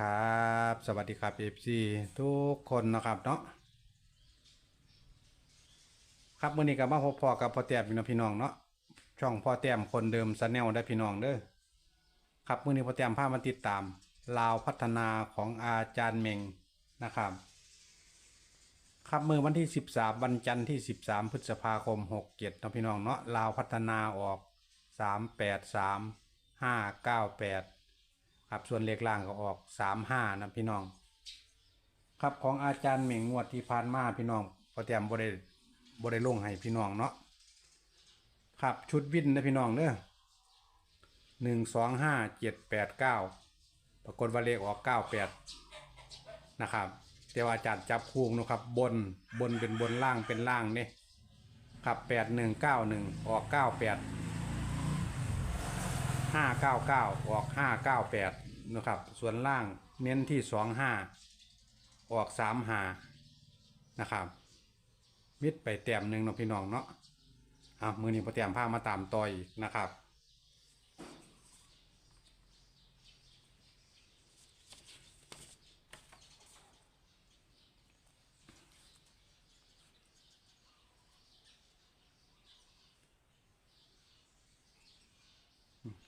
ครับสวัสดีครับเอฟซีทุกคนนะครับเนาะครับมื้อนี้ก็มาพบพอกับพ่อแต้มพี่น้องพี่น้องเนาะช่องพ่อแต้มคนเดิมสแนลได้พี่น้องเด้อครับมื้อนี้พ่อแต้มพามาติดตามลาวพัฒนาของอาจารย์เมงนะครับ ครับมือวันที่ 13 วันจันทร์ที่ 13 พฤษภาคม 67เนะพี่น้องเนาะลาวพัฒนาออก 383 598 ครับส่วนเลขล่างก็ออก35นะพี่น้อง ครับของอาจารย์เหม่งงวดที่ผ่านมาพี่น้องพอเตรียมบริบริลงให้พี่น้องเนาะครับชุดวินนะพี่น้องเด้อหนึ่งสองห้าเจ็ดแปดเก้าปรากฏว่าเลขออกเก้าแปดนะครับแต่ว่าอาจารย์จับคู่นะครับบนบนเป็นบนล่างเป็นล่างเนี่ยครับแปดหนึ่งเก้าหนึ่งออกเก้าแปด ห้าเก้าเก้าออกห้าเก้าแปดนะครับ ส่วนล่างเน้นที่สองห้าออกสามหานะครับ มิดไปแต้มหนึ่งเนาะพี่น้องเนาะอะมือนี้พอแต้มผ้ามาตามต่ออีกนะครับ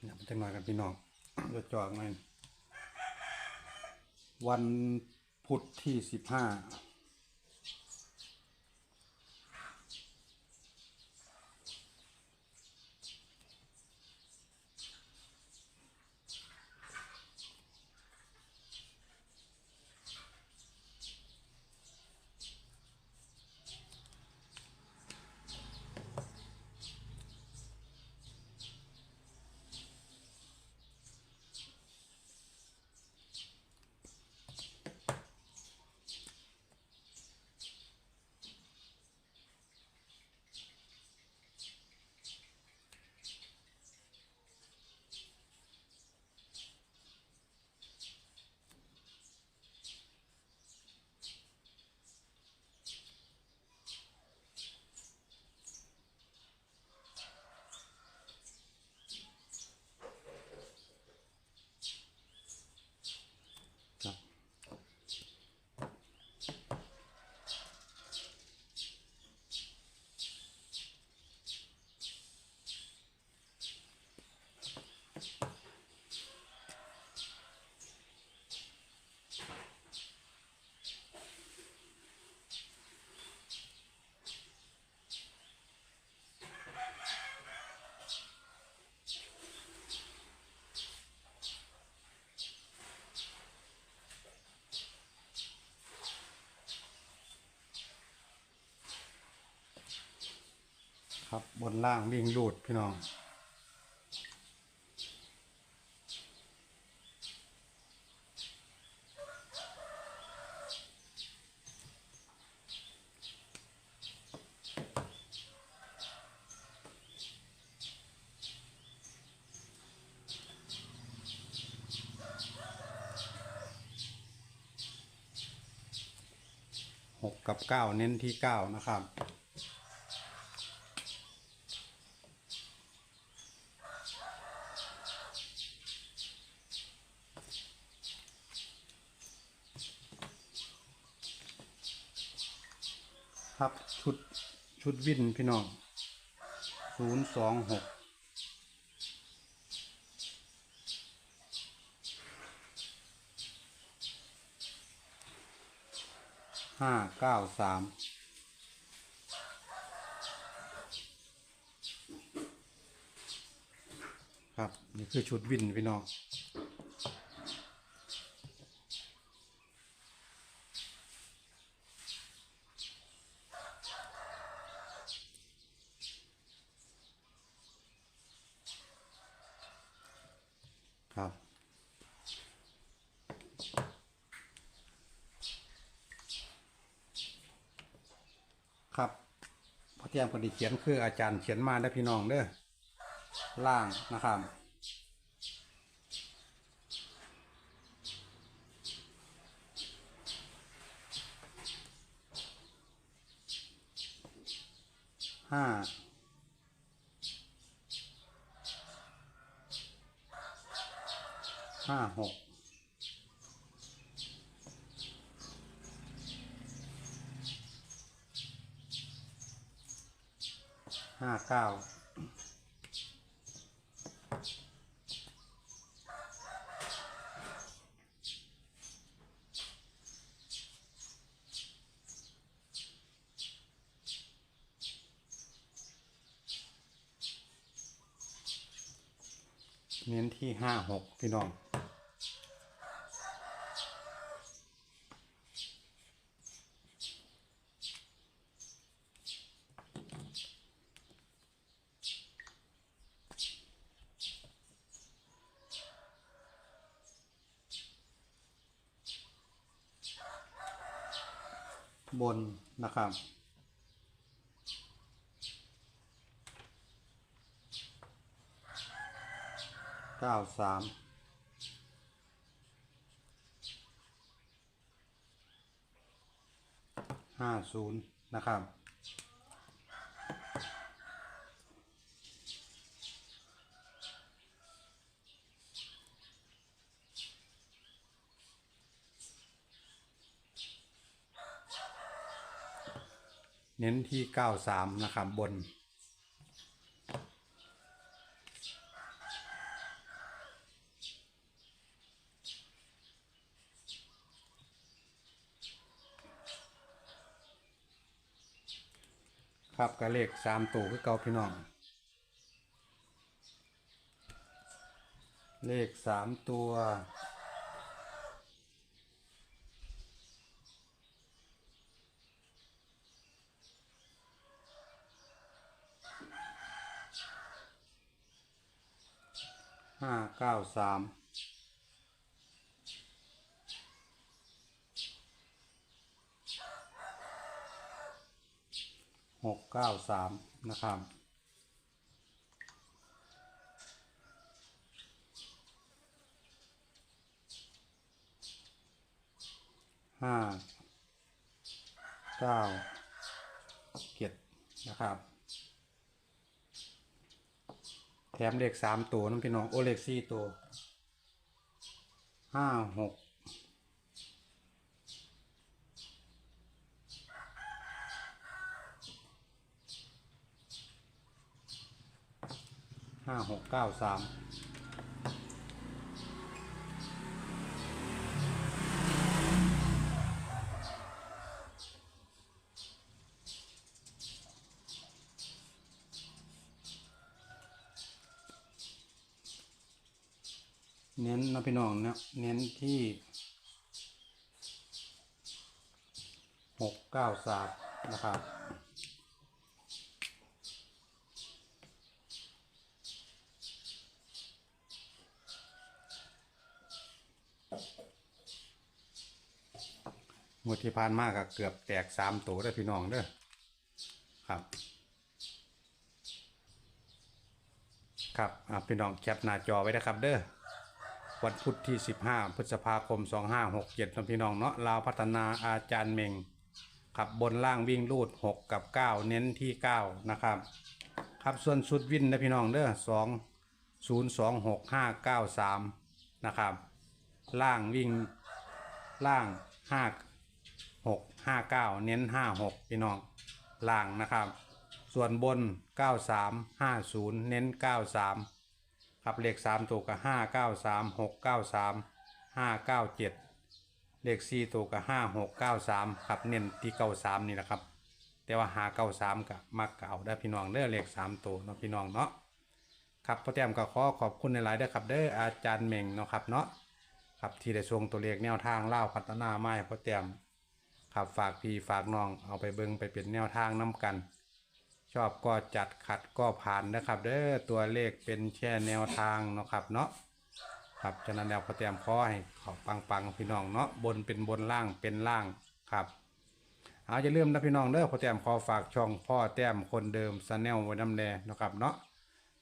เดี๋ยวมัน จะหน่อยกันพี่น้องจดี๋ยวจอดหน่อยวันพุธที่สิบห้า บนล่างวิ่งลูดพี่น้องหกกับเก้าเน้นที่เก้านะครับ ครับ ชุดชุดวินพี่น้องศูนย์สองหกห้าเก้าสามครับ นี่คือชุดวินพี่น้อง ครับ ครับพอเตรียมพอดีเขียนคืออาจารย์เขียนมาได้พี่น้องเด้อล่างนะครับห้า ห้าหกห้าเก้าเน้นที่ห้าหกพี่น้อง บนนะครับ เก้าสามห้าศูนย์นะครับ เน้นที่เก้าสามนะครับบน ครับกับเลขสามตัวคือเก่าพี่น้อง เลขสามตัว ก้าสามหกเก้าสามนะครับ ห้าเก้าเจ็ดนะครับ แถมเลขสามตัวน้องพี่น้องโอเลขสี่ตัวห้าหกห้าหกเก้าสาม เน้นนะพี่น้องนะเน้นที่หกเก้าสามนะครับงวดที่ผ่านมากก็เกือบแตกสามตัวได้พี่น้องเด้อครับ ครับอะพี่น้องแคปหน้าจอไว้นะครับเด้อ วันพุธที่ 15 พฤษภาคม 2567นะพี่น้องเนาะลาวพัฒนาอาจารย์เมงขับบนล่างวิ่งรูด 6 กับ 9 เน้นที่ 9 นะครับ ครับส่วนชุดวินนะพี่น้องเด้อ2 0 2 6 5 9 3 นะครับ ล่างวิ่งล่าง 5 6 5 9 เน้น 5 6 พี่น้องล่างนะครับ ส่วนบน 93 50 เน้น 93 ครับเลข3ตัวกับ5 9 3 6 9 3 5 9 7เลข4ตัวกับ5 6 9 3ครับเน้นที่93นี่แหละครับ แต่ว่า5 9 3กับมักเก่าได้พี่น้องเด้อเลข3ตัวเนาะพี่น้องเนาะครับพ่อแต้มก็ขอขอบคุณในหลายเด้อครับเด้ออาจารย์เม่งเนาะครับเนาะครับที่ได้ส่งตัวเลขแนวทางเล่าพัฒนาไม้พ่อแต้มครับฝากพี่ฝากน้องเอาไปเบิ่งไปเป็นแนวทางน้กัน ชอบก็จัดขัดก็ผ่านนะครับ เด้อตัวเลขเป็นแค่แนวทางเนาะครับเนาะครับฉะนั้นแล้วพอแต้มขอให้ขอปังๆพี่น้องเนาะบนเป็นบนล่างเป็นล่างครับเอาจะเริ่มนะพี่น้องเด้อพอแต้มขอฝากช่องพ่อแต้มคนเดิมสแนลไว้น้ำแดนะครับเนาะ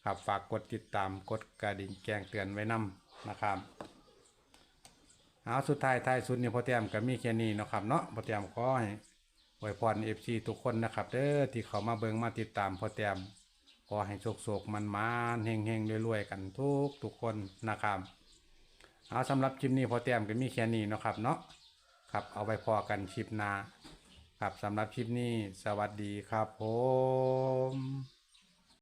ครับฝากกดติดตามกดกระดิ่งแจ้งเตือนไว้นำนะครับเอาสุดท้ายท้ายสุดนี่พ่อแต้มก็มีแค่นี้นะครับเนาะพอแต้มขอให้ ไวยพรเอฟซีทุกคนนะครับเด้อที่เขามาเบิงมาติดตามพอแต้มขอให้โชคโชคมันมานเฮงเฮงรวยๆกันทุกทุกคนนะครับเอาสำหรับคลิปนี้พอแต้มก็มีแค่นี้นะครับเนาะครับเอาไปพอกันคลิปหน้าครับสำหรับคลิปนี้สวัสดีครับผม